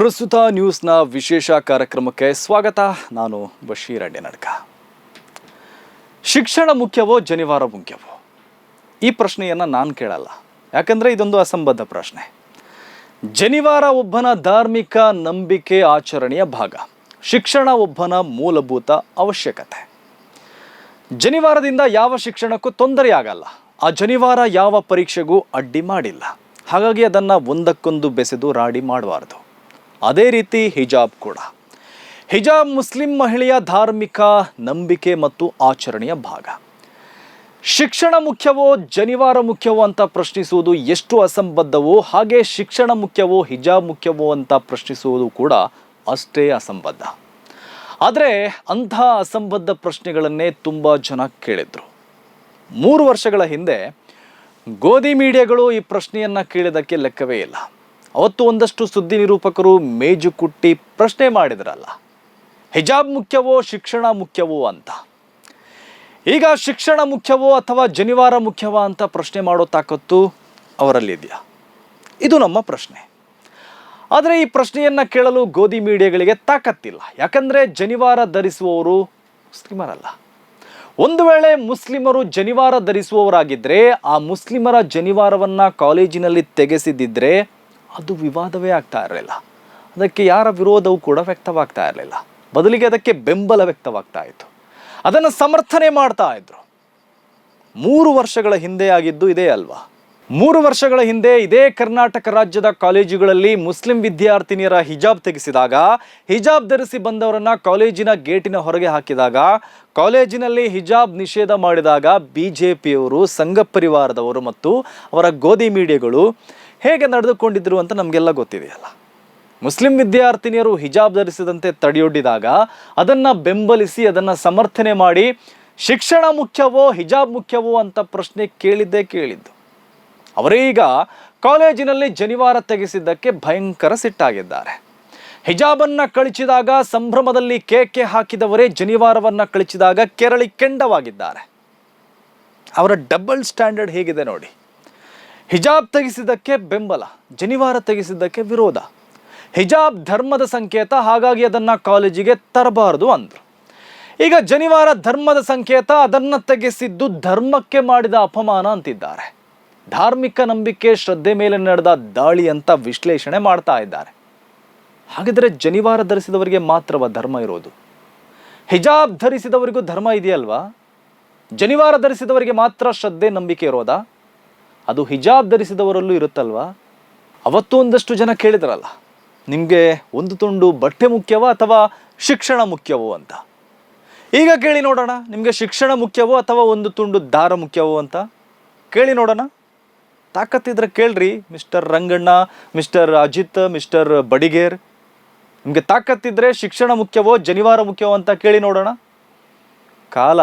ಪ್ರಸ್ತುತ ನ್ಯೂಸ್ನ ವಿಶೇಷ ಕಾರ್ಯಕ್ರಮಕ್ಕೆ ಸ್ವಾಗತ. ನಾನು ಬಶೀರ್ ಅಡ್ಡೆ ನಡ್ಕ ಶಿಕ್ಷಣ ಮುಖ್ಯವೋ, ಜನಿವಾರ ಮುಖ್ಯವೋ? ಈ ಪ್ರಶ್ನೆಯನ್ನು ನಾನು ಕೇಳಲ್ಲ. ಯಾಕಂದರೆ ಇದೊಂದು ಅಸಂಬದ್ಧ ಪ್ರಶ್ನೆ. ಜನಿವಾರ ಒಬ್ಬನ ಧಾರ್ಮಿಕ ನಂಬಿಕೆ ಆಚರಣೆಯ ಭಾಗ. ಶಿಕ್ಷಣ ಒಬ್ಬನ ಮೂಲಭೂತ ಅವಶ್ಯಕತೆ. ಜನಿವಾರದಿಂದ ಯಾವ ಶಿಕ್ಷಣಕ್ಕೂ ತೊಂದರೆ ಆಗಲ್ಲ ಆ ಜನಿವಾರ ಯಾವ ಪರೀಕ್ಷೆಗೂ ಅಡ್ಡಿ ಮಾಡಿಲ್ಲ. ಹಾಗಾಗಿ ಅದನ್ನು ಒಂದಕ್ಕೊಂದು ಬೆಸೆದು ರಾಡಿ ಮಾಡಬಾರ್ದು. ಅದೇ ರೀತಿ ಹಿಜಾಬ್ ಕೂಡ. ಹಿಜಾಬ್ ಮುಸ್ಲಿಂ ಮಹಿಳೆಯ ಧಾರ್ಮಿಕ ನಂಬಿಕೆ ಮತ್ತು ಆಚರಣೆಯ ಭಾಗ. ಶಿಕ್ಷಣ ಮುಖ್ಯವೋ, ಜನಿವಾರ ಮುಖ್ಯವೋ ಅಂತ ಪ್ರಶ್ನಿಸುವುದು ಎಷ್ಟು ಅಸಂಬದ್ಧವೋ, ಹಾಗೆ ಶಿಕ್ಷಣ ಮುಖ್ಯವೋ, ಹಿಜಾಬ್ ಮುಖ್ಯವೋ ಅಂತ ಪ್ರಶ್ನಿಸುವುದು ಕೂಡ ಅಷ್ಟೇ ಅಸಂಬದ್ಧ. ಆದರೆ ಅಂಥ ಅಸಂಬದ್ಧ ಪ್ರಶ್ನೆಗಳನ್ನೇ ತುಂಬ ಜನ ಕೇಳಿದರು. ಮೂರು ವರ್ಷಗಳ ಹಿಂದೆ ಗೋಧಿ ಮೀಡಿಯಾಗಳು ಈ ಪ್ರಶ್ನೆಯನ್ನು ಕೇಳಿದ್ದಕ್ಕೆ ಲೆಕ್ಕವೇ ಇಲ್ಲ. ಅವತ್ತು ಒಂದಷ್ಟು ಸುದ್ದಿ ನಿರೂಪಕರು ಮೇಜು ಕುಟ್ಟಿ ಪ್ರಶ್ನೆ ಮಾಡಿದ್ರಲ್ಲ, ಹಿಜಾಬ್ ಮುಖ್ಯವೋ ಶಿಕ್ಷಣ ಮುಖ್ಯವೋ ಅಂತ. ಈಗ ಶಿಕ್ಷಣ ಮುಖ್ಯವೋ ಅಥವಾ ಜನಿವಾರ ಮುಖ್ಯವೋ ಅಂತ ಪ್ರಶ್ನೆ ಮಾಡೋ ತಾಕತ್ತು ಅವರಲ್ಲಿದೆಯಾ? ಇದು ನಮ್ಮ ಪ್ರಶ್ನೆ. ಆದರೆ ಈ ಪ್ರಶ್ನೆಯನ್ನು ಕೇಳಲು ಗೋಧಿ ಮೀಡಿಯಾಗಳಿಗೆ ತಾಕತ್ತಿಲ್ಲ. ಯಾಕಂದರೆ ಜನಿವಾರ ಧರಿಸುವವರು ಮುಸ್ಲಿಮರಲ್ಲ. ಒಂದು ವೇಳೆ ಮುಸ್ಲಿಮರು ಜನಿವಾರ ಧರಿಸುವವರಾಗಿದ್ದರೆ ಆ ಮುಸ್ಲಿಮರ ಜನಿವಾರವನ್ನು ಕಾಲೇಜಿನಲ್ಲಿ ತೆಗೆಸಿದ್ದಿದ್ರೆ ಅದು ವಿವಾದವೇ ಆಗ್ತಾ ಇರಲಿಲ್ಲ. ಅದಕ್ಕೆ ಯಾರ ವಿರೋಧವೂ ಕೂಡ ವ್ಯಕ್ತವಾಗ್ತಾ ಇರಲಿಲ್ಲ. ಬದಲಿಗೆ ಅದಕ್ಕೆ ಬೆಂಬಲ ವ್ಯಕ್ತವಾಗ್ತಾ ಇತ್ತು. ಅದನ್ನು ಸಮರ್ಥನೆ ಮಾಡ್ತಾ ಇದ್ರು. ಮೂರು ವರ್ಷಗಳ ಹಿಂದೆ ಆಗಿದ್ದು ಇದೇ ಅಲ್ವಾ? ಮೂರು ವರ್ಷಗಳ ಹಿಂದೆ ಇದೇ ಕರ್ನಾಟಕ ರಾಜ್ಯದ ಕಾಲೇಜುಗಳಲ್ಲಿ ಮುಸ್ಲಿಂ ವಿದ್ಯಾರ್ಥಿನಿಯರ ಹಿಜಾಬ್ ತೆಗೆಸಿದಾಗ, ಹಿಜಾಬ್ ಧರಿಸಿ ಬಂದವರನ್ನ ಕಾಲೇಜಿನ ಗೇಟಿನ ಹೊರಗೆ ಹಾಕಿದಾಗ, ಕಾಲೇಜಿನಲ್ಲಿ ಹಿಜಾಬ್ ನಿಷೇಧ ಮಾಡಿದಾಗ ಬಿ ಜೆ ಪಿಯವರು ಸಂಘ ಪರಿವಾರದವರು ಮತ್ತು ಅವರ ಗೋಧಿ ಮೀಡಿಯಾಗಳು ಹೇಗೆ ನಡೆದುಕೊಂಡಿದ್ರು ಅಂತ ನಮಗೆಲ್ಲ ಗೊತ್ತಿದೆಯಲ್ಲ. ಮುಸ್ಲಿಂ ವಿದ್ಯಾರ್ಥಿನಿಯರು ಹಿಜಾಬ್ ಧರಿಸಿದಂತೆ ತಡೆಯೊಡ್ಡಿದಾಗ ಅದನ್ನು ಬೆಂಬಲಿಸಿ ಅದನ್ನು ಸಮರ್ಥನೆ ಮಾಡಿ ಶಿಕ್ಷಣ ಮುಖ್ಯವೋ ಹಿಜಾಬ್ ಮುಖ್ಯವೋ ಅಂತ ಪ್ರಶ್ನೆ ಕೇಳಿದ್ದೇ ಕೇಳಿದ್ದು. ಅವರೇ ಈಗ ಕಾಲೇಜಿನಲ್ಲಿ ಜನಿವಾರ ತೆಗೆಸಿದ್ದಕ್ಕೆ ಭಯಂಕರ ಸಿಟ್ಟಾಗಿದ್ದಾರೆ. ಹಿಜಾಬನ್ನ ಕಳಿಸಿದಾಗ ಸಂಭ್ರಮದಲ್ಲಿ ಕೇಕೆ ಹಾಕಿದವರೇ ಜನಿವಾರವನ್ನ ಕಳಿಸಿದಾಗ ಕೆರಳಿ ಕೆಂಡವಾಗಿದ್ದಾರೆ. ಅವರ ಡಬಲ್ ಸ್ಟ್ಯಾಂಡರ್ಡ್ ಹೇಗಿದೆ ನೋಡಿ. ಹಿಜಾಬ್ ತೆಗೆಸಿದ್ದಕ್ಕೆ ಬೆಂಬಲ, ಜನಿವಾರ ತೆಗೆಸಿದ್ದಕ್ಕೆ ವಿರೋಧ. ಹಿಜಾಬ್ ಧರ್ಮದ ಸಂಕೇತ, ಹಾಗಾಗಿ ಅದನ್ನು ಕಾಲೇಜಿಗೆ ತರಬಾರದು ಅಂದರು. ಈಗ ಜನಿವಾರ ಧರ್ಮದ ಸಂಕೇತ, ಅದನ್ನು ತೆಗೆಸಿದ್ದು ಧರ್ಮಕ್ಕೆ ಮಾಡಿದ ಅಪಮಾನ ಅಂತಿದ್ದಾರೆ. ಧಾರ್ಮಿಕ ನಂಬಿಕೆ, ಶ್ರದ್ಧೆ ಮೇಲೆ ನಡೆದ ದಾಳಿ ಅಂತ ವಿಶ್ಲೇಷಣೆ ಮಾಡ್ತಾ ಇದ್ದಾರೆ. ಹಾಗಿದ್ರೆ ಜನಿವಾರ ಧರಿಸಿದವರಿಗೆ ಮಾತ್ರವ ಧರ್ಮ ಇರೋದು? ಹಿಜಾಬ್ ಧರಿಸಿದವರಿಗೂ ಧರ್ಮ ಇದೆಯಲ್ವಾ? ಜನಿವಾರ ಧರಿಸಿದವರಿಗೆ ಮಾತ್ರ ಶ್ರದ್ಧೆ, ನಂಬಿಕೆ ಇರೋದಾ? ಅದು ಹಿಜಾಬ್ ಧರಿಸಿದವರಲ್ಲೂ ಇರುತ್ತಲ್ವಾ? ಅವತ್ತು ಒಂದಷ್ಟು ಜನ ಕೇಳಿದ್ರಲ್ಲ, ನಿಮಗೆ ಒಂದು ತುಂಡು ಬಟ್ಟೆ ಮುಖ್ಯವೋ ಅಥವಾ ಶಿಕ್ಷಣ ಮುಖ್ಯವೋ ಅಂತ? ಈಗ ಕೇಳಿ ನೋಡೋಣ, ನಿಮಗೆ ಶಿಕ್ಷಣ ಮುಖ್ಯವೋ ಅಥವಾ ಒಂದು ತುಂಡು ದಾರ ಮುಖ್ಯವೋ ಅಂತ? ಕೇಳಿ ನೋಡೋಣ. ತಾಕತ್ತಿದ್ರೆ ಕೇಳ್ರಿ, mister Ranganna, mister Ajith, mister Badiger. ನಿಮಗೆ ತಾಕತ್ತಿದ್ರೆ ಶಿಕ್ಷಣ ಮುಖ್ಯವೋ, ಜನಿವಾರ ಮುಖ್ಯವೋ ಅಂತ ಕೇಳಿ ನೋಡೋಣ. ಕಾಲ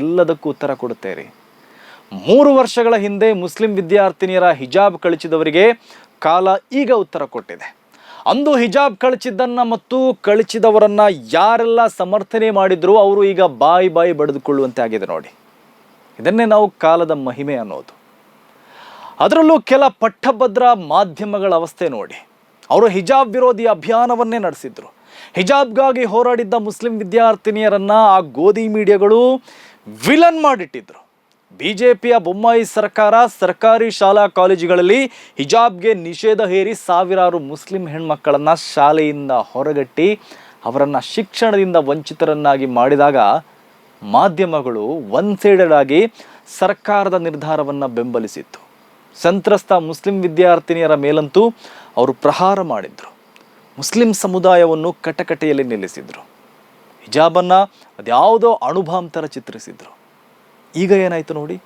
ಎಲ್ಲದಕ್ಕೂ ಉತ್ತರ ಕೊಡುತ್ತೆ ರೀ. ಮೂರು ವರ್ಷಗಳ ಹಿಂದೆ ಮುಸ್ಲಿಂ ವಿದ್ಯಾರ್ಥಿನಿಯರ ಹಿಜಾಬ್ ಕಳಚಿದವರಿಗೆ ಕಾಲ ಈಗ ಉತ್ತರ ಕೊಟ್ಟಿದೆ. ಅಂದು ಹಿಜಾಬ್ ಕಳಚಿದ್ದನ್ನು ಮತ್ತು ಕಳಚಿದವರನ್ನು ಯಾರೆಲ್ಲ ಸಮರ್ಥನೆ ಮಾಡಿದ್ರು ಅವರು ಈಗ ಬಾಯಿ ಬಾಯಿ ಬಡಿದುಕೊಳ್ಳುವಂತೆ ಆಗಿದೆ ನೋಡಿ. ಇದನ್ನೇ ನಾವು ಕಾಲದ ಮಹಿಮೆ ಅನ್ನೋದು. ಅದರಲ್ಲೂ ಕೆಲ ಪಟ್ಟಭದ್ರ ಮಾಧ್ಯಮಗಳ ಅವಸ್ಥೆ ನೋಡಿ. ಅವರು ಹಿಜಾಬ್ ವಿರೋಧಿ ಅಭಿಯಾನವನ್ನೇ ನಡೆಸಿದ್ರು. ಹಿಜಾಬ್ಗಾಗಿ ಹೋರಾಡಿದ್ದ ಮುಸ್ಲಿಂ ವಿದ್ಯಾರ್ಥಿನಿಯರನ್ನ ಆ ಗೋಧಿ ಮೀಡಿಯಾಗಳು ವಿಲನ್ ಮಾಡಿಟ್ಟಿದ್ರು. ಬಿ ಜೆ ಪಿಯ ಬೊಮ್ಮಾಯಿ ಸರ್ಕಾರ ಸರ್ಕಾರಿ ಶಾಲಾ ಕಾಲೇಜುಗಳಲ್ಲಿ ಹಿಜಾಬ್ಗೆ ನಿಷೇಧ ಹೇರಿ ಸಾವಿರಾರು ಮುಸ್ಲಿಂ ಹೆಣ್ಮಕ್ಕಳನ್ನು ಶಾಲೆಯಿಂದ ಹೊರಗಟ್ಟಿ ಅವರನ್ನು ಶಿಕ್ಷಣದಿಂದ ವಂಚಿತರನ್ನಾಗಿ ಮಾಡಿದಾಗ ಮಾಧ್ಯಮಗಳು ಒನ್ ಸೈಡೆಡ್ ಆಗಿ ಸರ್ಕಾರದ ನಿರ್ಧಾರವನ್ನು ಬೆಂಬಲಿಸಿತ್ತು. ಸಂತ್ರಸ್ತ ಮುಸ್ಲಿಂ ವಿದ್ಯಾರ್ಥಿನಿಯರ ಮೇಲಂತೂ ಅವರು ಪ್ರಹಾರ ಮಾಡಿದ್ರು. ಮುಸ್ಲಿಂ ಸಮುದಾಯವನ್ನು ಕಟಕಟೆಯಲ್ಲಿ ನಿಲ್ಲಿಸಿದ್ರು. ಹಿಜಾಬನ್ನು ಅದ್ಯಾವುದೋ ಅಣುಭಾಂತರ ಚಿತ್ರಿಸಿದ್ರು. ಈಗ ಏನಾಯಿತು ನೋಡಿ,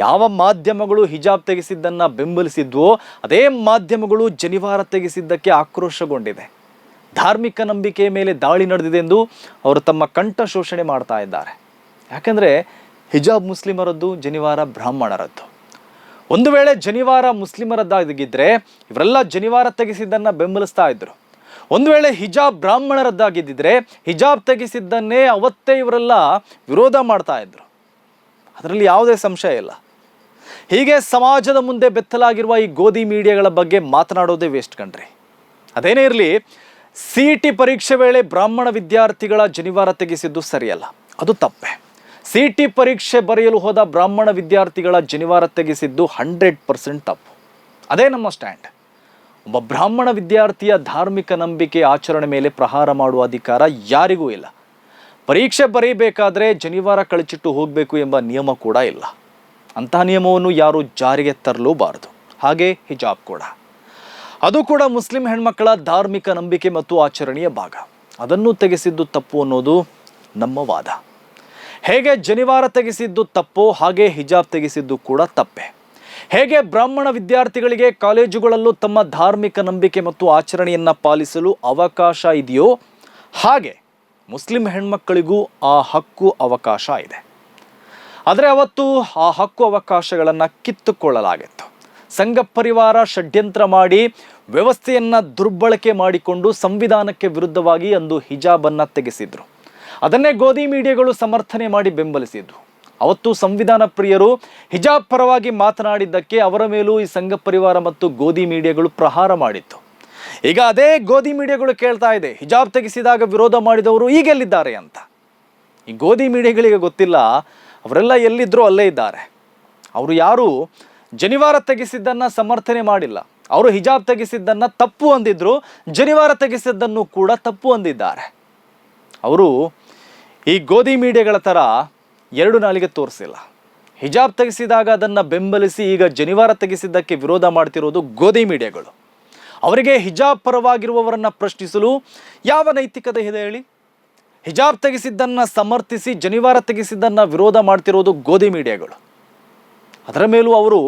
ಯಾವ ಮಾಧ್ಯಮಗಳು ಹಿಜಾಬ್ ತೆಗೆಸಿದ್ದನ್ನು ಬೆಂಬಲಿಸಿದ್ವೋ, ಅದೇ ಮಾಧ್ಯಮಗಳು ಜನಿವಾರ ತೆಗೆಸಿದ್ದಕ್ಕೆ ಆಕ್ರೋಶಗೊಂಡಿದೆ. ಧಾರ್ಮಿಕ ನಂಬಿಕೆಯ ಮೇಲೆ ದಾಳಿ ನಡೆದಿದೆ ಎಂದು ಅವರು ತಮ್ಮ ಕಂಠ ಶೋಷಣೆ ಮಾಡ್ತಾ ಇದ್ದಾರೆ. ಯಾಕೆಂದರೆ ಹಿಜಾಬ್ ಮುಸ್ಲಿಮರದ್ದು ಜನಿವಾರ ಬ್ರಾಹ್ಮಣರದ್ದು. ಒಂದು ವೇಳೆ ಜನಿವಾರ ಮುಸ್ಲಿಮರದ್ದಾಗಿದ್ದರೆ ಇವರೆಲ್ಲ ಜನಿವಾರ ತೆಗೆಸಿದ್ದನ್ನು ಬೆಂಬಲಿಸ್ತಾ ಇದ್ದರು ಒಂದು ವೇಳೆ ಹಿಜಾಬ್ ಬ್ರಾಹ್ಮಣರದ್ದಾಗಿದ್ದಿದ್ರೆ ಹಿಜಾಬ್ ತೆಗೆಸಿದ್ದನ್ನೇ ಅವತ್ತೇ ಇವರೆಲ್ಲ ವಿರೋಧ ಮಾಡ್ತಾ ಇದ್ರು. ಅದರಲ್ಲಿ ಯಾವುದೇ ಸಂಶಯ ಇಲ್ಲ. ಹೀಗೆ ಸಮಾಜದ ಮುಂದೆ ಬೆತ್ತಲಾಗಿರುವ ಈ ಗೋಧಿ ಮೀಡಿಯಾಗಳ ಬಗ್ಗೆ ಮಾತನಾಡೋದೇ ವೇಸ್ಟ್ ಕಣ್ರಿ. ಅದೇನೇ ಇರಲಿ ಸಿ ಟಿ ಪರೀಕ್ಷೆ ವೇಳೆ ಬ್ರಾಹ್ಮಣ ವಿದ್ಯಾರ್ಥಿಗಳ ಜನಿವಾರ ತೆಗೆಸಿದ್ದು ಸರಿಯಲ್ಲ. ಅದು ತಪ್ಪೆ. ಸಿ ಟಿ ಪರೀಕ್ಷೆ ಬರೆಯಲು ಹೋದ ಬ್ರಾಹ್ಮಣ ವಿದ್ಯಾರ್ಥಿಗಳ ಜನಿವಾರ ತೆಗೆಸಿದ್ದು ಹಂಡ್ರೆಡ್ ಪರ್ಸೆಂಟ್ ತಪ್ಪು. ಅದೇ ನಮ್ಮ ಸ್ಟ್ಯಾಂಡ್. ಒಬ್ಬ ಬ್ರಾಹ್ಮಣ ವಿದ್ಯಾರ್ಥಿಯ ಧಾರ್ಮಿಕ ನಂಬಿಕೆ ಆಚರಣೆ ಮೇಲೆ ಪ್ರಹಾರ ಮಾಡುವ ಅಧಿಕಾರ ಯಾರಿಗೂ ಇಲ್ಲ. ಪರೀಕ್ಷೆ ಬರೀಬೇಕಾದ್ರೆ ಜನಿವಾರ ಕಳಚಿಟ್ಟು ಹೋಗಬೇಕು ಎಂಬ ನಿಯಮ ಕೂಡ ಇಲ್ಲ. ಅಂತಹ ನಿಯಮವನ್ನು ಯಾರು ಜಾರಿಗೆ ತರಲೂಬಾರದು. ಹಾಗೆ ಹಿಜಾಬ್ ಕೂಡ. ಅದು ಕೂಡ ಮುಸ್ಲಿಂ ಹೆಣ್ಮಕ್ಕಳ ಧಾರ್ಮಿಕ ನಂಬಿಕೆ ಮತ್ತು ಆಚರಣೆಯ ಭಾಗ. ಅದನ್ನು ತೆಗೆಸಿದ್ದು ತಪ್ಪು ಅನ್ನೋದು ನಮ್ಮ ವಾದ. ಹೇಗೆ ಜನಿವಾರ ತೆಗೆಸಿದ್ದು ತಪ್ಪೋ ಹಾಗೆ ಹಿಜಾಬ್ ತೆಗೆಸಿದ್ದು ಕೂಡ ತಪ್ಪೆ. ಹೇಗೆ ಬ್ರಾಹ್ಮಣ ವಿದ್ಯಾರ್ಥಿಗಳಿಗೆ ಕಾಲೇಜುಗಳಲ್ಲೂ ತಮ್ಮ ಧಾರ್ಮಿಕ ನಂಬಿಕೆ ಮತ್ತು ಆಚರಣೆಯನ್ನು ಪಾಲಿಸಲು ಅವಕಾಶ ಇದೆಯೋ ಹಾಗೆ ಮುಸ್ಲಿಂ ಹೆಣ್ಮಕ್ಕಳಿಗೂ ಆ ಹಕ್ಕು ಅವಕಾಶ ಇದೆ. ಆದರೆ ಅವತ್ತು ಆ ಹಕ್ಕು ಅವಕಾಶಗಳನ್ನು ಕಿತ್ತುಕೊಳ್ಳಲಾಗಿತ್ತು. ಸಂಘ ಪರಿವಾರ ಷಡ್ಯಂತ್ರ ಮಾಡಿ ವ್ಯವಸ್ಥೆಯನ್ನು ದುರ್ಬಳಕೆ ಮಾಡಿಕೊಂಡು ಸಂವಿಧಾನಕ್ಕೆ ವಿರುದ್ಧವಾಗಿ ಅಂದು ಹಿಜಾಬನ್ನು ತೆಗೆಸಿದ್ರು. ಅದನ್ನೇ ಗೋಧಿ ಮೀಡಿಯಾಗಳು ಸಮರ್ಥನೆ ಮಾಡಿ ಬೆಂಬಲಿಸಿದ್ರು. ಅವತ್ತು ಸಂವಿಧಾನ ಪ್ರಿಯರು ಹಿಜಾಬ್ ಪರವಾಗಿ ಮಾತನಾಡಿದ್ದಕ್ಕೆ ಅವರ ಮೇಲೂ ಈ ಸಂಘ ಪರಿವಾರ ಮತ್ತು ಗೋಧಿ ಮೀಡಿಯಾಗಳು ಪ್ರಹಾರ ಮಾಡಿತ್ತು. ಈಗ ಅದೇ ಗೋಧಿ ಮೀಡಿಯಾಗಳು ಕೇಳ್ತಾ ಇದೆ. ಹಿಜಾಬ್ ತೆಗೆಸಿದಾಗ ವಿರೋಧ ಮಾಡಿದವರು ಈಗೆಲ್ಲಿದ್ದಾರೆ ಅಂತ. ಈ ಗೋಧಿ ಮೀಡಿಯಾಗಳಿಗೆ ಗೊತ್ತಿಲ್ಲ, ಅವರೆಲ್ಲ ಎಲ್ಲಿದ್ದರೂ ಅಲ್ಲೇ ಇದ್ದಾರೆ. ಅವರು ಯಾರು ಜನಿವಾರ ತೆಗೆಸಿದ್ದನ್ನು ಸಮರ್ಥನೆ ಮಾಡಿಲ್ಲ. ಅವರು ಹಿಜಾಬ್ ತೆಗೆಸಿದ್ದನ್ನು ತಪ್ಪು ಅಂದಿದ್ರು, ಜನಿವಾರ ತೆಗೆಸಿದ್ದನ್ನು ಕೂಡ ತಪ್ಪು ಅಂದಿದ್ದಾರೆ. ಅವರು ಈ ಗೋಧಿ ಮೀಡಿಯಾಗಳ ಥರ ಎರಡು ನಾಲಿಗೆ ತೋರಿಸಿಲ್ಲ. ಹಿಜಾಬ್ ತೆಗೆಸಿದಾಗ ಅದನ್ನು ಬೆಂಬಲಿಸಿ ಈಗ ಜನಿವಾರ ತೆಗೆಸಿದ್ದಕ್ಕೆ ವಿರೋಧ ಮಾಡ್ತಿರೋದು ಗೋಧಿ ಮೀಡಿಯಾಗಳು. ಅವರಿಗೆ ಹಿಜಾಬ್ ಪರವಾಗಿರುವವರನ್ನು ಪ್ರಶ್ನಿಸಲು ಯಾವ ನೈತಿಕತೆ ಇದೆ ಹೇಳಿ? ಹಿಜಾಬ್ ತೆಗೆಸಿದ್ದನ್ನು ಸಮರ್ಥಿಸಿ ಜನಿವಾರ ತೆಗೆಸಿದ್ದನ್ನು ವಿರೋಧ ಮಾಡ್ತಿರೋದು ಗೋಧಿ ಮೀಡಿಯಾಗಳು. ಅದರ ಮೇಲೂ ಅವರು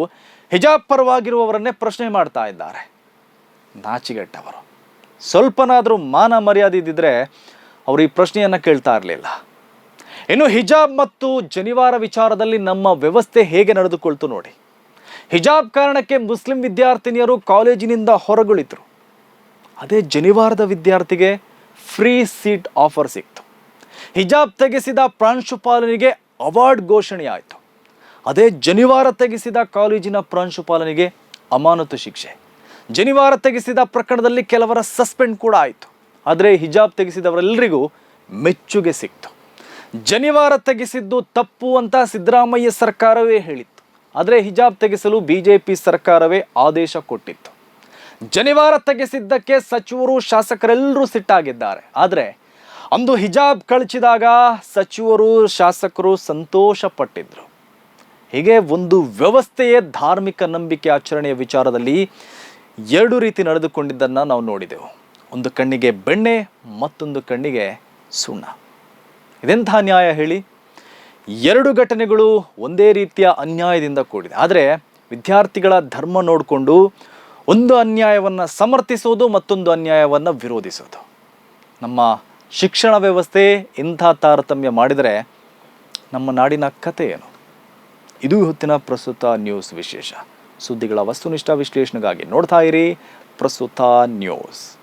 ಹಿಜಾಬ್ ಪರವಾಗಿರುವವರನ್ನೇ ಪ್ರಶ್ನೆ ಮಾಡ್ತಾ ಇದ್ದಾರೆ. ನಾಚಿಗೆಟ್ಟವರು ಸ್ವಲ್ಪನಾದರೂ ಮಾನ ಮರ್ಯಾದೆ ಇದ್ದಿದ್ರೆ ಅವರು ಈ ಪ್ರಶ್ನೆಯನ್ನು ಕೇಳ್ತಾ ಇರಲಿಲ್ಲ. ಇನ್ನು ಹಿಜಾಬ್ ಮತ್ತು ಜನಿವಾರ ವಿಚಾರದಲ್ಲಿ ನಮ್ಮ ವ್ಯವಸ್ಥೆ ಹೇಗೆ ನಡೆದುಕೊಳ್ತು ನೋಡಿ. ಹಿಜಾಬ್ ಕಾರಣಕ್ಕೆ ಮುಸ್ಲಿಂ ವಿದ್ಯಾರ್ಥಿನಿಯರು ಕಾಲೇಜಿನಿಂದ ಹೊರಗುಳಿದ್ರು. ಅದೇ ಜನಿವಾರದ ವಿದ್ಯಾರ್ಥಿಗೆ ಫ್ರೀ ಸೀಟ್ ಆಫರ್ ಸಿಕ್ತು. ಹಿಜಾಬ್ ತೆಗೆಸಿದ ಪ್ರಾಂಶುಪಾಲನಿಗೆ ಅವಾರ್ಡ್ ಘೋಷಣೆಯಾಯಿತು ಅದೇ ಜನಿವಾರ ತೆಗೆಸಿದ ಕಾಲೇಜಿನ ಪ್ರಾಂಶುಪಾಲನಿಗೆ ಅಮಾನತು ಶಿಕ್ಷೆ. ಜನಿವಾರ ತೆಗೆಸಿದ ಪ್ರಕರಣದಲ್ಲಿ ಕೆಲವರ ಸಸ್ಪೆಂಡ್ ಕೂಡ ಆಯಿತು. ಆದರೆ ಹಿಜಾಬ್ ತೆಗೆಸಿದವರೆಲ್ಲರಿಗೂ ಮೆಚ್ಚುಗೆ ಸಿಕ್ತು. ಜನಿವಾರ ತೆಗೆಸಿದ್ದು ತಪ್ಪು ಅಂತ ಸಿದ್ದರಾಮಯ್ಯ ಸರ್ಕಾರವೇ ಹೇಳಿತ್ತು. ಆದರೆ ಹಿಜಾಬ್ ತೆಗೆಸಲು ಬಿಜೆಪಿ ಸರ್ಕಾರವೇ ಆದೇಶ ಕೊಟ್ಟಿತ್ತು. ಜನಿವಾರ ತೆಗೆಸಿದ್ದಕ್ಕೆ ಸಚಿವರು ಶಾಸಕರೆಲ್ಲರೂ ಸಿಟ್ಟಾಗಿದ್ದಾರೆ. ಆದರೆ ಅಂದು ಹಿಜಾಬ್ ಕಳಚಿದಾಗ ಸಚಿವರು ಶಾಸಕರು ಸಂತೋಷ ಪಟ್ಟಿದ್ರು ಹೀಗೆ ಒಂದು ವ್ಯವಸ್ಥೆಯೇ ಧಾರ್ಮಿಕ ನಂಬಿಕೆ ಆಚರಣೆಯ ವಿಚಾರದಲ್ಲಿ ಎರಡು ರೀತಿ ನಡೆದುಕೊಂಡಿದ್ದನ್ನು ನಾವು ನೋಡಿದೆವು. ಒಂದು ಕಣ್ಣಿಗೆ ಬೆಣ್ಣೆ, ಮತ್ತೊಂದು ಕಣ್ಣಿಗೆ ಸುಣ್ಣ. ಇದೆಂಥ ನ್ಯಾಯ ಹೇಳಿ? ಎರಡು ಘಟನೆಗಳು ಒಂದೇ ರೀತಿಯ ಅನ್ಯಾಯದಿಂದ ಕೂಡಿದೆ. ಆದರೆ ವಿದ್ಯಾರ್ಥಿಗಳ ಧರ್ಮ ನೋಡಿಕೊಂಡು ಒಂದು ಅನ್ಯಾಯವನ್ನು ಸಮರ್ಥಿಸೋದು, ಮತ್ತೊಂದು ಅನ್ಯಾಯವನ್ನು ವಿರೋಧಿಸೋದು. ನಮ್ಮ ಶಿಕ್ಷಣ ವ್ಯವಸ್ಥೆ ಇಂಥ ತಾರತಮ್ಯ ಮಾಡಿದರೆ ನಮ್ಮ ನಾಡಿನ ಕತೆ ಏನು? ಇದು ಹೊತ್ತಿನ ಪ್ರಸ್ತುತ ನ್ಯೂಸ್ ವಿಶೇಷ. ಸುದ್ದಿಗಳ ವಸ್ತುನಿಷ್ಠ ವಿಶ್ಲೇಷಣೆಗಾಗಿ ನೋಡ್ತಾ ಇರಿ ಪ್ರಸ್ತುತ ನ್ಯೂಸ್.